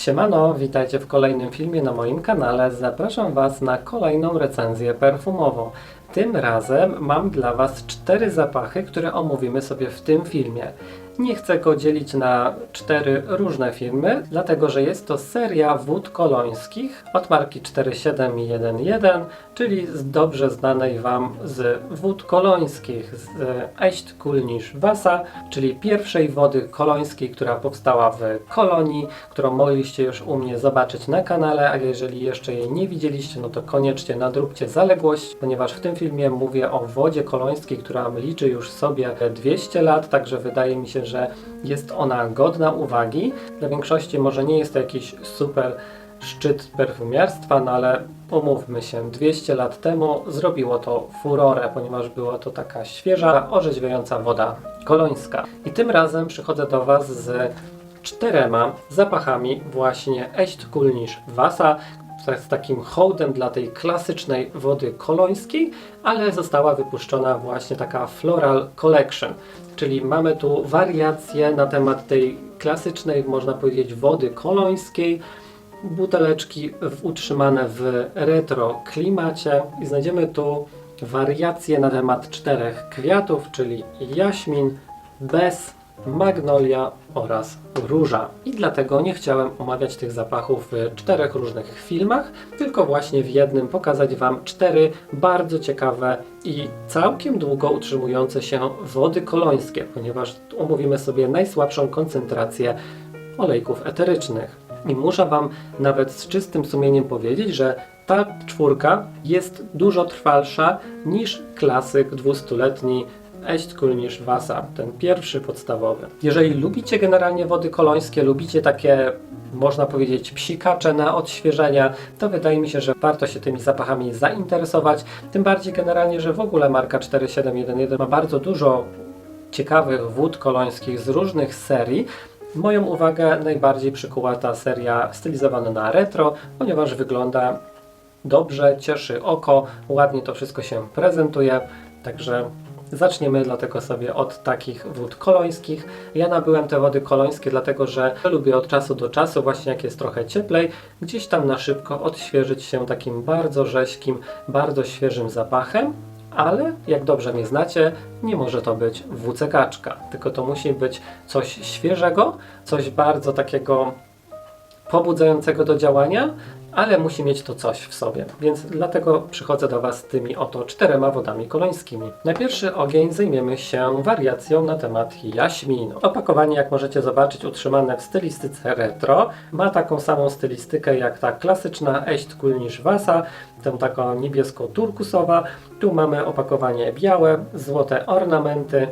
Siemano, witajcie w kolejnym filmie na moim kanale. Zapraszam Was na kolejną recenzję perfumową. Tym razem mam dla Was cztery zapachy, które omówimy sobie w tym filmie. Nie chcę go dzielić na cztery różne filmy, dlatego że jest to seria wód kolońskich od marki 4711, czyli z dobrze znanej Wam z wód kolońskich, z Echt Kulnisz Wasa, czyli pierwszej wody kolońskiej, która powstała w Kolonii, którą mogliście już u mnie zobaczyć na kanale, a jeżeli jeszcze jej nie widzieliście, no to koniecznie nadróbcie zaległość, ponieważ w tym filmie mówię o wodzie kolońskiej, która liczy już sobie 200 lat, także wydaje mi się, że jest ona godna uwagi. Dla większości może nie jest to jakiś super szczyt perfumiarstwa, no ale umówmy się, 200 lat temu zrobiło to furorę, ponieważ była to taka świeża, orzeźwiająca woda kolońska. I tym razem przychodzę do Was z czterema zapachami właśnie Echt Kulnisz Wasa, jest takim hołdem dla tej klasycznej wody kolońskiej, ale została wypuszczona właśnie taka Floral Collection, czyli mamy tu wariacje na temat tej klasycznej, można powiedzieć, wody kolońskiej, buteleczki utrzymane w retro klimacie. I znajdziemy tu wariacje na temat czterech kwiatów, czyli jaśmin, bez, magnolia oraz róża. I dlatego nie chciałem omawiać tych zapachów w czterech różnych filmach, tylko właśnie w jednym pokazać Wam cztery bardzo ciekawe i całkiem długo utrzymujące się wody kolońskie, ponieważ omówimy sobie najsłabszą koncentrację olejków eterycznych. I muszę Wam nawet z czystym sumieniem powiedzieć, że ta czwórka jest dużo trwalsza niż klasyk 200-letni Echt Kulnisz ten pierwszy podstawowy. Jeżeli lubicie generalnie wody kolońskie, lubicie takie, można powiedzieć, psikacze na odświeżenia, to wydaje mi się, że warto się tymi zapachami zainteresować. Tym bardziej generalnie, że w ogóle marka 4711 ma bardzo dużo ciekawych wód kolońskich z różnych serii. Moją uwagę najbardziej przykuła ta seria stylizowana na retro, ponieważ wygląda dobrze, cieszy oko, ładnie to wszystko się prezentuje, także zaczniemy dlatego sobie od takich wód kolońskich. Ja nabyłem te wody kolońskie dlatego, że lubię od czasu do czasu, właśnie jak jest trochę cieplej, gdzieś tam na szybko odświeżyć się takim bardzo rześkim, bardzo świeżym zapachem. Ale jak dobrze mnie znacie, nie może to być wódce-kaczka, tylko to musi być coś świeżego, coś bardzo takiego pobudzającego do działania, ale musi mieć to coś w sobie. Więc dlatego przychodzę do Was z tymi oto czterema wodami kolońskimi. Na pierwszy ogień zajmiemy się wariacją na temat jaśminu. Opakowanie, jak możecie zobaczyć, utrzymane w stylistyce retro. Ma taką samą stylistykę jak ta klasyczna Echt Kulnisz Wasa, tę taką niebiesko-turkusowa. Tu mamy opakowanie białe, złote ornamenty,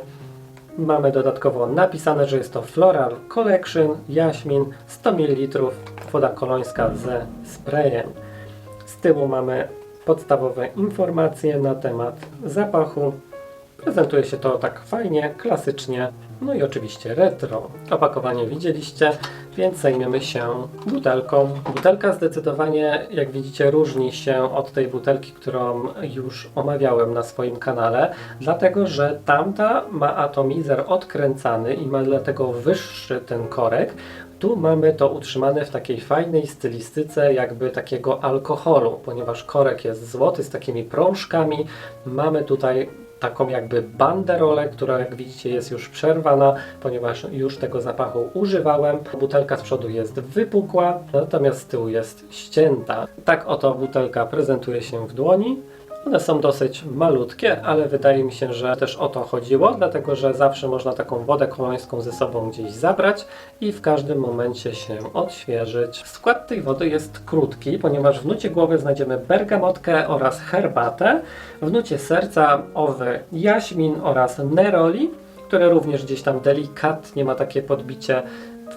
Mamy dodatkowo napisane, że jest to Floral Collection, jaśmin, 100 ml, woda kolońska ze sprayem. Z tyłu mamy podstawowe informacje na temat zapachu. Prezentuje się to tak fajnie, klasycznie, no i oczywiście retro. Opakowanie widzieliście, więc zajmiemy się butelką. Butelka zdecydowanie, jak widzicie, różni się od tej butelki, którą już omawiałem na swoim kanale, dlatego że tamta ma atomizer odkręcany i ma dlatego wyższy ten korek. Tu mamy to utrzymane w takiej fajnej stylistyce jakby takiego alkoholu, ponieważ korek jest złoty z takimi prążkami. Mamy tutaj taką jakby banderolę, która jak widzicie jest już przerwana, ponieważ już tego zapachu używałem. Butelka z przodu jest wypukła, natomiast z tyłu jest ścięta. Tak oto butelka prezentuje się w dłoni. One są dosyć malutkie, ale wydaje mi się, że też o to chodziło, dlatego że zawsze można taką wodę kolońską ze sobą gdzieś zabrać i w każdym momencie się odświeżyć. Skład tej wody jest krótki, ponieważ w nucie głowy znajdziemy bergamotkę oraz herbatę, w nucie serca owy jaśmin oraz neroli, które również gdzieś tam delikatnie ma takie podbicie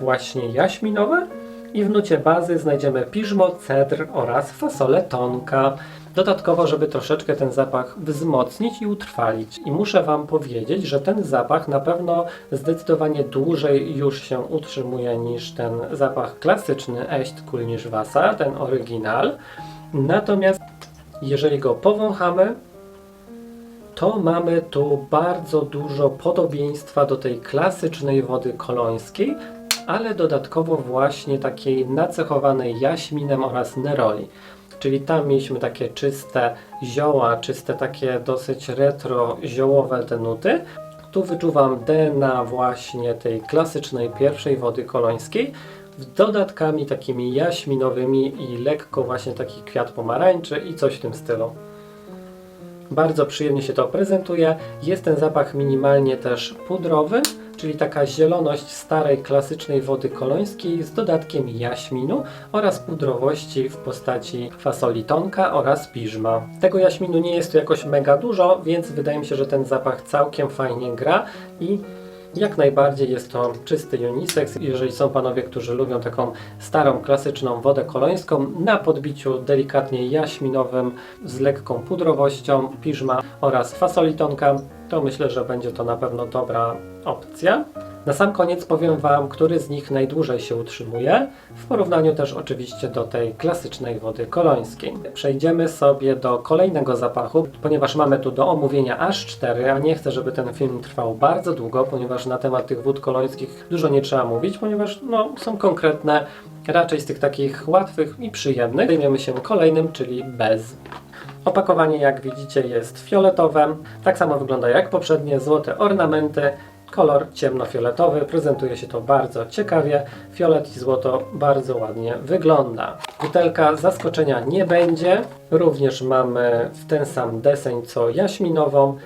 właśnie jaśminowe. I w nucie bazy znajdziemy piżmo, cedr oraz fasolę tonka. Dodatkowo, żeby troszeczkę ten zapach wzmocnić i utrwalić. I muszę Wam powiedzieć, że ten zapach na pewno zdecydowanie dłużej już się utrzymuje niż ten zapach klasyczny Echt Kulnisz Wasa, ten oryginal. Natomiast jeżeli go powąchamy, to mamy tu bardzo dużo podobieństwa do tej klasycznej wody kolońskiej, ale dodatkowo właśnie takiej nacechowanej jaśminem oraz neroli. Czyli tam mieliśmy takie czyste zioła, czyste takie dosyć retro ziołowe te nuty. Tu wyczuwam DNA właśnie tej klasycznej pierwszej wody kolońskiej, z dodatkami takimi jaśminowymi i lekko właśnie taki kwiat pomarańczy i coś w tym stylu. Bardzo przyjemnie się to prezentuje. Jest ten zapach minimalnie też pudrowy, czyli taka zieloność starej klasycznej wody kolońskiej z dodatkiem jaśminu oraz pudrowości w postaci fasoli tonka oraz piżma. Tego jaśminu nie jest tu jakoś mega dużo, więc wydaje mi się, że ten zapach całkiem fajnie gra i jak najbardziej jest to czysty unisex. Jeżeli są panowie, którzy lubią taką starą, klasyczną wodę kolońską na podbiciu delikatnie jaśminowym z lekką pudrowością, piżma oraz fasoli tonka, to myślę, że będzie to na pewno dobra opcja. Na sam koniec powiem Wam, który z nich najdłużej się utrzymuje, w porównaniu też oczywiście do tej klasycznej wody kolońskiej. Przejdziemy sobie do kolejnego zapachu, ponieważ mamy tu do omówienia aż cztery, a nie chcę, żeby ten film trwał bardzo długo, ponieważ na temat tych wód kolońskich dużo nie trzeba mówić, ponieważ no, są konkretne, raczej z tych takich łatwych i przyjemnych. Zajmiemy się kolejnym, czyli bez. Opakowanie, jak widzicie, jest fioletowe. Tak samo wygląda jak poprzednie, złote ornamenty, kolor ciemnofioletowy. Prezentuje się to bardzo ciekawie. Fiolet i złoto bardzo ładnie wygląda. Butelka zaskoczenia nie będzie. Również mamy w ten sam deseń co jaśminową.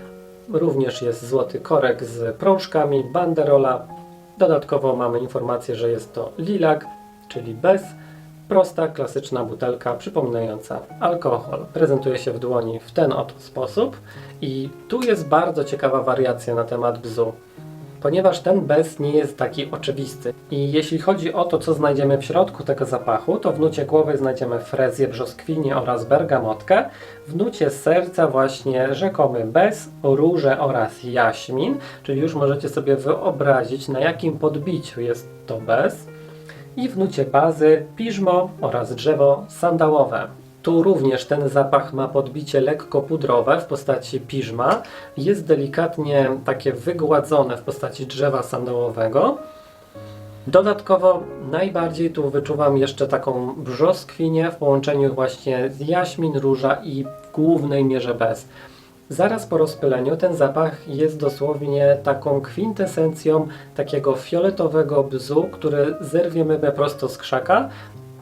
Również jest złoty korek z prążkami, banderola. Dodatkowo mamy informację, że jest to lilag, czyli bez. Prosta, klasyczna butelka przypominająca alkohol. Prezentuje się w dłoni w ten oto sposób i tu jest bardzo ciekawa wariacja na temat bzu, ponieważ ten bez nie jest taki oczywisty. I jeśli chodzi o to, co znajdziemy w środku tego zapachu, to w nucie głowy znajdziemy frezję, brzoskwinię oraz bergamotkę. W nucie serca właśnie rzekomy bez, róże oraz jaśmin, czyli już możecie sobie wyobrazić na jakim podbiciu jest to bez i w nucie bazy piżmo oraz drzewo sandałowe. Tu również ten zapach ma podbicie lekko pudrowe w postaci piżma. Jest delikatnie takie wygładzone w postaci drzewa sandałowego. Dodatkowo najbardziej tu wyczuwam jeszcze taką brzoskwinię w połączeniu właśnie z jaśmin, róża i w głównej mierze bez. Zaraz po rozpyleniu ten zapach jest dosłownie taką kwintesencją takiego fioletowego bzu, który zerwiemy prosto z krzaka,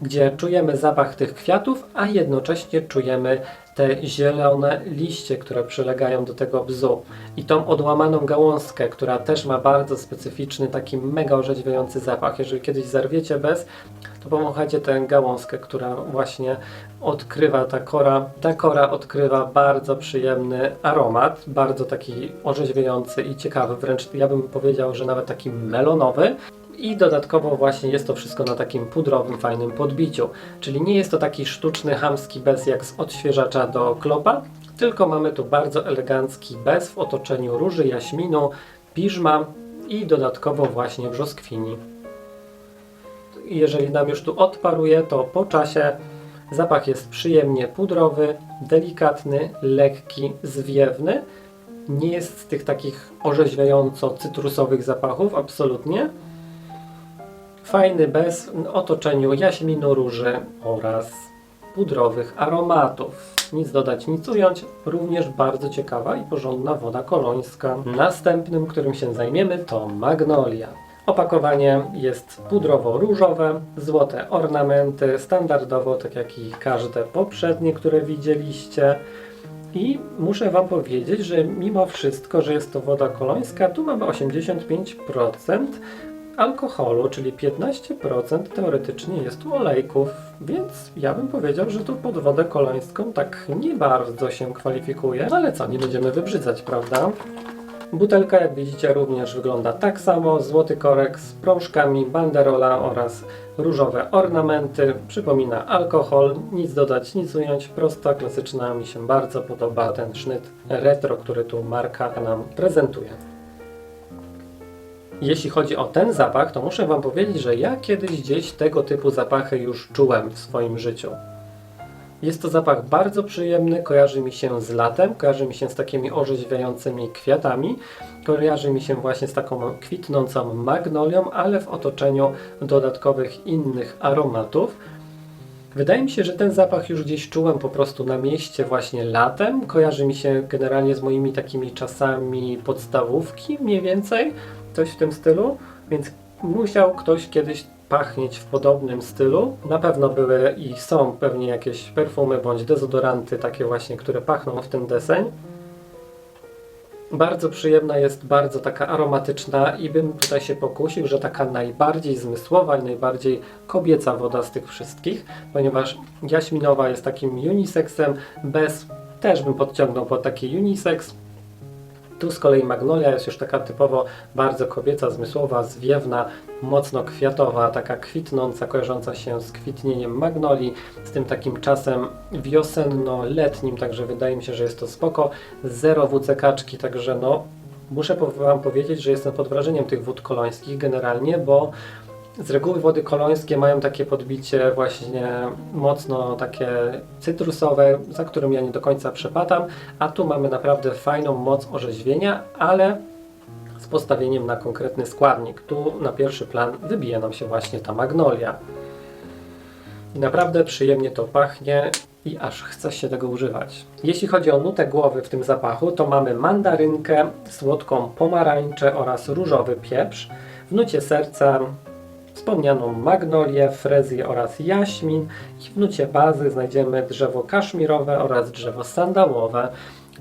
gdzie czujemy zapach tych kwiatów, a jednocześnie czujemy te zielone liście, które przylegają do tego bzu. I tą odłamaną gałązkę, która też ma bardzo specyficzny, taki mega orzeźwiający zapach. Jeżeli kiedyś zerwiecie bez, to pomagacie tę gałązkę, która właśnie odkrywa ta kora. Ta kora odkrywa bardzo przyjemny aromat, bardzo taki orzeźwiający i ciekawy, wręcz ja bym powiedział, że nawet taki melonowy. I dodatkowo właśnie jest to wszystko na takim pudrowym, fajnym podbiciu. Czyli nie jest to taki sztuczny, chamski bez jak z odświeżacza do klopa, tylko mamy tu bardzo elegancki bez w otoczeniu róży, jaśminu, piżma i dodatkowo właśnie brzoskwini. Jeżeli nam już tu odparuje, to po czasie zapach jest przyjemnie pudrowy, delikatny, lekki, zwiewny. Nie jest z tych takich orzeźwiająco cytrusowych zapachów, absolutnie fajny bez w otoczeniu jaśminu róży oraz pudrowych aromatów. Nic dodać, nic ująć. Również bardzo ciekawa i porządna woda kolońska. Następnym, którym się zajmiemy to magnolia. Opakowanie jest pudrowo-różowe, złote ornamenty, standardowo, tak jak i każde poprzednie, które widzieliście. I muszę Wam powiedzieć, że mimo wszystko, że jest to woda kolońska, tu mamy 85% alkoholu, czyli 15% teoretycznie jest tu olejków, więc ja bym powiedział, że tu pod wodę kolońską tak nie bardzo się kwalifikuje, ale co, nie będziemy wybrzydzać, prawda? Butelka, jak widzicie, również wygląda tak samo. Złoty korek z prążkami, banderola oraz różowe ornamenty. Przypomina alkohol. Nic dodać, nic ująć. Prosta, klasyczna. Mi się bardzo podoba ten sznyt retro, który tu marka nam prezentuje. Jeśli chodzi o ten zapach, to muszę Wam powiedzieć, że ja kiedyś gdzieś tego typu zapachy już czułem w swoim życiu. Jest to zapach bardzo przyjemny, kojarzy mi się z latem, kojarzy mi się z takimi orzeźwiającymi kwiatami, kojarzy mi się właśnie z taką kwitnącą magnolią, ale w otoczeniu dodatkowych innych aromatów. Wydaje mi się, że ten zapach już gdzieś czułem po prostu na mieście właśnie latem. Kojarzy mi się generalnie z moimi takimi czasami podstawówki mniej więcej, coś w tym stylu, więc musiał ktoś kiedyś pachnieć w podobnym stylu. Na pewno były i są pewnie jakieś perfumy bądź dezodoranty takie właśnie, które pachną w ten deseń. Bardzo przyjemna jest, bardzo taka aromatyczna i bym tutaj się pokusił, że taka najbardziej zmysłowa i najbardziej kobieca woda z tych wszystkich, ponieważ jaśminowa jest takim unisexem, bez też bym podciągnął pod taki unisex. Tu z kolei magnolia jest już taka typowo bardzo kobieca, zmysłowa, zwiewna, mocno kwiatowa, taka kwitnąca, kojarząca się z kwitnieniem magnolii, z tym takim czasem wiosenno-letnim, także wydaje mi się, że jest to spoko. Zero WC kaczki, także no muszę Wam powiedzieć, że jestem pod wrażeniem tych wód kolońskich generalnie, bo z reguły wody kolońskie mają takie podbicie właśnie mocno takie cytrusowe, za którym ja nie do końca przepadam, a tu mamy naprawdę fajną moc orzeźwienia, ale z postawieniem na konkretny składnik. Tu na pierwszy plan wybija nam się właśnie ta magnolia. Naprawdę przyjemnie to pachnie i aż chce się tego używać. Jeśli chodzi o nutę głowy w tym zapachu, to mamy mandarynkę, słodką pomarańczę oraz różowy pieprz. W nucie serca wspomnianą magnolię, frezję oraz jaśmin i w nucie bazy znajdziemy drzewo kaszmirowe oraz drzewo sandałowe,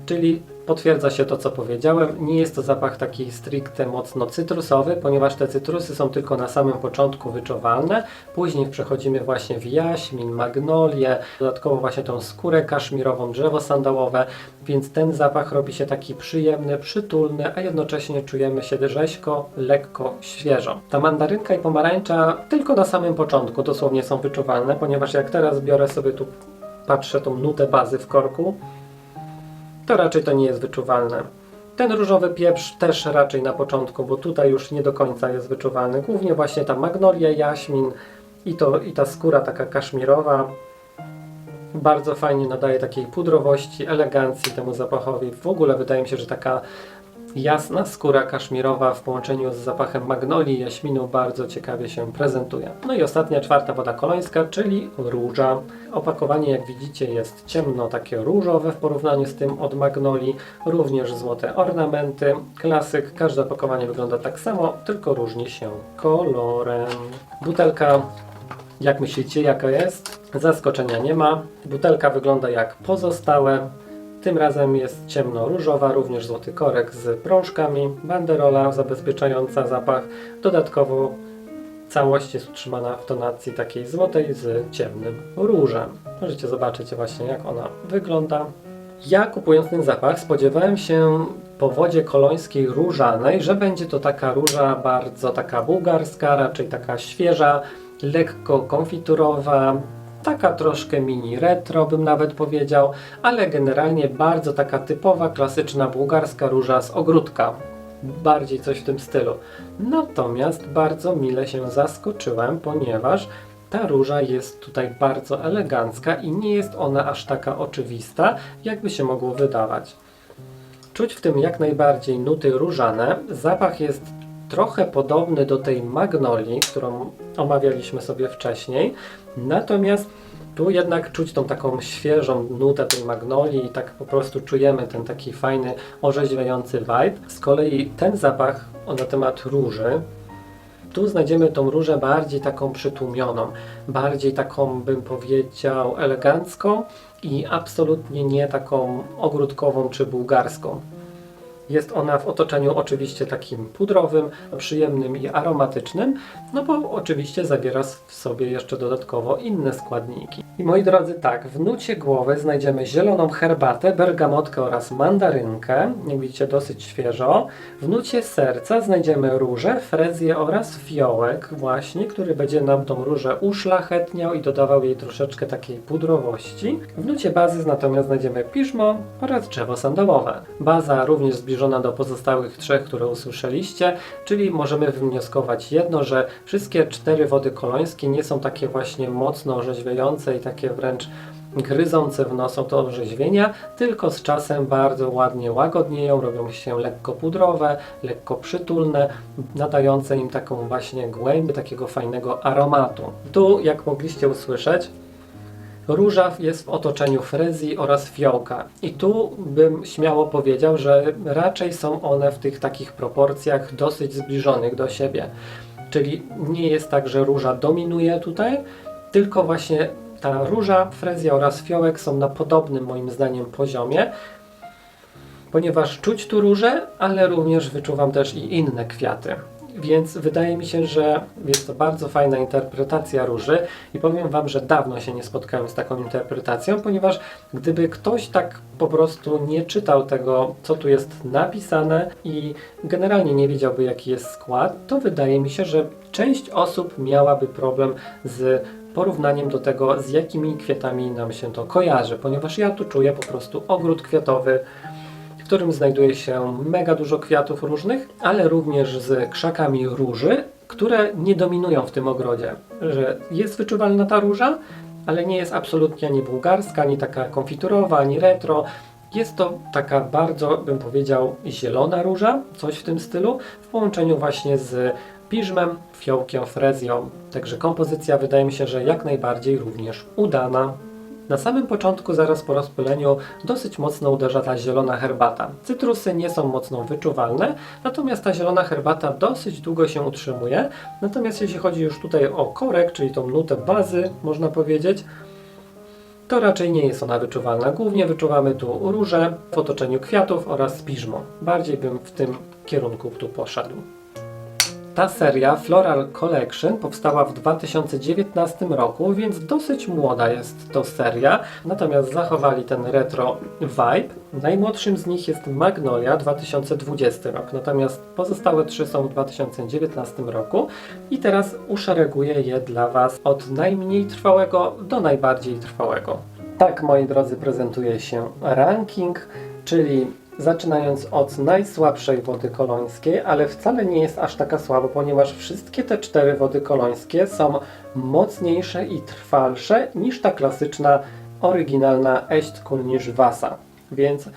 czyli potwierdza się to, co powiedziałem. Nie jest to zapach taki stricte mocno cytrusowy, ponieważ te cytrusy są tylko na samym początku wyczuwalne. Później przechodzimy właśnie w jaśmin, magnolię, dodatkowo właśnie tą skórę kaszmirową, drzewo sandałowe, więc ten zapach robi się taki przyjemny, przytulny, a jednocześnie czujemy się rzeźko, lekko, świeżo. Ta mandarynka i pomarańcza tylko na samym początku dosłownie są wyczuwalne, ponieważ jak teraz biorę sobie tu, patrzę tą nutę bazy w korku, to raczej to nie jest wyczuwalne. Ten różowy pieprz też raczej na początku, bo tutaj już nie do końca jest wyczuwalny. Głównie właśnie ta magnolia, jaśmin i, to, i ta skóra taka kaszmirowa bardzo fajnie nadaje takiej pudrowości, elegancji temu zapachowi. W ogóle wydaje mi się, że taka jasna skóra kaszmirowa w połączeniu z zapachem magnolii i jaśminu bardzo ciekawie się prezentuje. No i ostatnia, czwarta woda kolońska, czyli róża. Opakowanie, jak widzicie, jest ciemno, takie różowe w porównaniu z tym od magnolii. Również złote ornamenty. Klasyk, każde opakowanie wygląda tak samo, tylko różni się kolorem. Butelka jak myślicie, jaka jest? Zaskoczenia nie ma. Butelka wygląda jak pozostałe. Tym razem jest ciemno-różowa, również złoty korek z prążkami, banderola zabezpieczająca zapach. Dodatkowo całość jest utrzymana w tonacji takiej złotej z ciemnym różem. Możecie zobaczyć właśnie jak ona wygląda. Ja kupując ten zapach spodziewałem się po wodzie kolońskiej różanej, że będzie to taka róża bardzo taka bułgarska, raczej taka świeża, lekko konfiturowa, taka troszkę mini retro bym nawet powiedział, ale generalnie bardzo taka typowa, klasyczna bułgarska róża z ogródka. Bardziej coś w tym stylu. Natomiast bardzo mile się zaskoczyłem, ponieważ ta róża jest tutaj bardzo elegancka i nie jest ona aż taka oczywista, jakby się mogło wydawać. Czuć w tym jak najbardziej nuty różane. Zapach jest trochę podobny do tej magnolii, którą omawialiśmy sobie wcześniej. Natomiast tu jednak czuć tą taką świeżą nutę tej magnolii i tak po prostu czujemy ten taki fajny, orzeźwiający vibe. Z kolei ten zapach na temat róży, tu znajdziemy tą różę bardziej taką przytłumioną, bardziej taką bym powiedział elegancką i absolutnie nie taką ogródkową czy bułgarską. Jest ona w otoczeniu oczywiście takim pudrowym, przyjemnym i aromatycznym, no bo oczywiście zawiera w sobie jeszcze dodatkowo inne składniki. I moi drodzy, tak, w nucie głowy znajdziemy zieloną herbatę, bergamotkę oraz mandarynkę, jak widzicie dosyć świeżo. W nucie serca znajdziemy różę, frezję oraz fiołek właśnie, który będzie nam tą różę uszlachetniał i dodawał jej troszeczkę takiej pudrowości. W nucie bazy natomiast znajdziemy piżmo oraz drzewo sandałowe. Baza również zbliżona do pozostałych trzech, które usłyszeliście, czyli możemy wywnioskować jedno, że wszystkie cztery wody kolońskie nie są takie właśnie mocno orzeźwiające i takie wręcz gryzące w nos od orzeźwienia, tylko z czasem bardzo ładnie łagodnieją, robią się lekko pudrowe, lekko przytulne, nadające im taką właśnie głębię, takiego fajnego aromatu. Tu, jak mogliście usłyszeć, Róża jest w otoczeniu frezji oraz fiołka. I tu bym śmiało powiedział, że raczej są one w tych takich proporcjach dosyć zbliżonych do siebie. Czyli nie jest tak, że róża dominuje tutaj, tylko właśnie ta róża, frezja oraz fiołek są na podobnym moim zdaniem poziomie, ponieważ czuć tu róże, ale również wyczuwam też i inne kwiaty. Więc wydaje mi się, że jest to bardzo fajna interpretacja róży i powiem Wam, że dawno się nie spotkałem z taką interpretacją, ponieważ gdyby ktoś tak po prostu nie czytał tego, co tu jest napisane i generalnie nie wiedziałby, jaki jest skład, to wydaje mi się, że część osób miałaby problem z porównaniem do tego, z jakimi kwiatami nam się to kojarzy, ponieważ ja tu czuję po prostu ogród kwiatowy, w którym znajduje się mega dużo kwiatów różnych, ale również z krzakami róży, które nie dominują w tym ogrodzie. Że jest wyczuwalna ta róża, ale nie jest absolutnie ani bułgarska, ani taka konfiturowa, ani retro. Jest to taka bardzo, bym powiedział, zielona róża, coś w tym stylu, w połączeniu właśnie z piżmem, fiołkiem, frezją. Także kompozycja wydaje mi się, że jak najbardziej również udana. Na samym początku, zaraz po rozpyleniu, dosyć mocno uderza ta zielona herbata. Cytrusy nie są mocno wyczuwalne, natomiast ta zielona herbata dosyć długo się utrzymuje. Natomiast jeśli chodzi już tutaj o korek, czyli tą nutę bazy, można powiedzieć, to raczej nie jest ona wyczuwalna. Głównie wyczuwamy tu róże w otoczeniu kwiatów oraz piżmo. Bardziej bym w tym kierunku tu poszedł. Ta seria Floral Collection powstała w 2019 roku, więc dosyć młoda jest to seria, natomiast zachowali ten retro vibe. Najmłodszym z nich jest Magnolia 2020 rok, natomiast pozostałe trzy są w 2019 roku i teraz uszereguję je dla Was od najmniej trwałego do najbardziej trwałego. Tak, moi drodzy, prezentuje się ranking, czyli Zaczynając od najsłabszej wody kolońskiej, ale wcale nie jest aż taka słaba, ponieważ wszystkie te cztery wody kolońskie są mocniejsze i trwalsze niż ta klasyczna, oryginalna Echt Kulnisz Wasa. Więc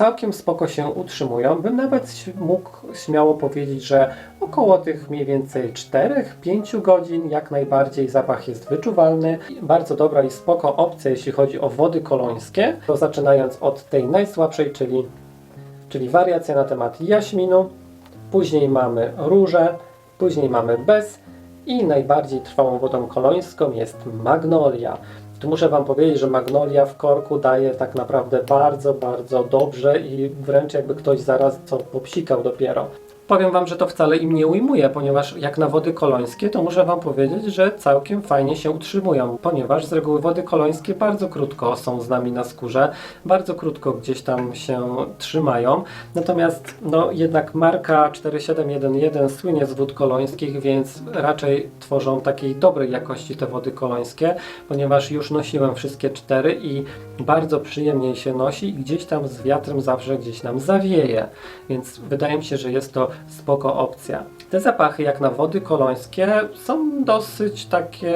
całkiem spoko się utrzymują. Bym nawet mógł śmiało powiedzieć, że około tych mniej więcej 4-5 godzin jak najbardziej zapach jest wyczuwalny. Bardzo dobra i spoko opcja, jeśli chodzi o wody kolońskie. To zaczynając od tej najsłabszej, czyli, czyli wariacja na temat jaśminu. Później mamy róże, później mamy bez i najbardziej trwałą wodą kolońską jest magnolia. Tu muszę Wam powiedzieć, że magnolia w korku daje tak naprawdę bardzo, bardzo dobrze i wręcz jakby ktoś zaraz co popsikał dopiero. Powiem Wam, że to wcale im nie ujmuje, ponieważ jak na wody kolońskie, to muszę Wam powiedzieć, że całkiem fajnie się utrzymują, ponieważ z reguły wody kolońskie bardzo krótko są z nami na skórze, bardzo krótko gdzieś tam się trzymają. Natomiast no jednak marka 4711 słynie z wód kolońskich, więc raczej tworzą takiej dobrej jakości te wody kolońskie, ponieważ już nosiłem wszystkie cztery i bardzo przyjemnie się nosi i gdzieś tam z wiatrem zawsze gdzieś nam zawieje. Więc wydaje mi się, że jest to spoko opcja. Te zapachy jak na wody kolońskie są dosyć takie,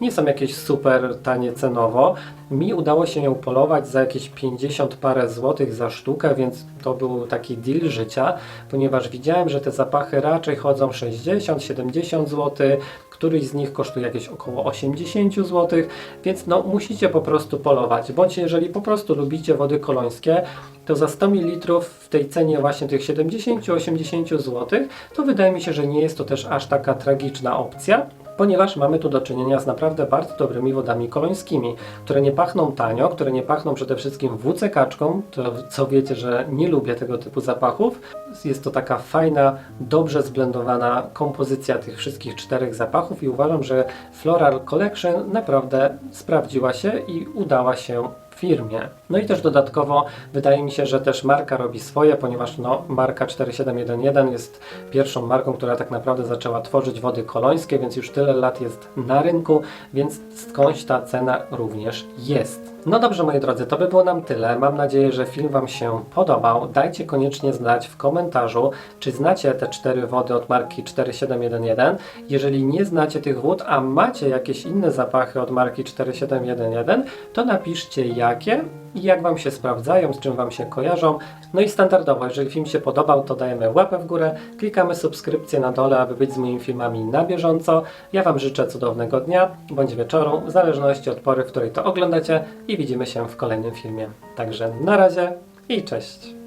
nie są jakieś super tanie cenowo. Mi udało się ją polować za jakieś 50 parę złotych za sztukę, więc to był taki deal życia, ponieważ widziałem, że te zapachy raczej chodzą 60-70 zł, któryś z nich kosztuje jakieś około 80 zł, więc no musicie po prostu polować, bądź jeżeli po prostu lubicie wody kolońskie, to za 100 ml w tej cenie właśnie tych 70-80 zł, to wydaje mi się, że nie jest to też aż taka tragiczna opcja ponieważ mamy tu do czynienia z naprawdę bardzo dobrymi wodami kolońskimi, które nie pachną tanio, które nie pachną przede wszystkim włócekaczką, to co wiecie, że nie lubię tego typu zapachów. Jest to taka fajna, dobrze zblendowana kompozycja tych wszystkich czterech zapachów i uważam, że Floral Collection naprawdę sprawdziła się i udała się firmie. No i też dodatkowo wydaje mi się, że też marka robi swoje, ponieważ no, marka 4711 jest pierwszą marką, która tak naprawdę zaczęła tworzyć wody kolońskie, więc już tyle lat jest na rynku, więc skądś ta cena również jest. No dobrze, moi drodzy, to by było nam tyle. Mam nadzieję, że film Wam się podobał. Dajcie koniecznie znać w komentarzu, czy znacie te cztery wody od marki 4711. Jeżeli nie znacie tych wód, a macie jakieś inne zapachy od marki 4711, to napiszcie jakie i jak Wam się sprawdzają, z czym Wam się kojarzą. No i standardowo, jeżeli film się podobał, to dajemy łapę w górę, klikamy subskrypcję na dole, aby być z moimi filmami na bieżąco. Ja Wam życzę cudownego dnia bądź wieczoru, w zależności od pory, w której to oglądacie i widzimy się w kolejnym filmie. Także na razie i cześć!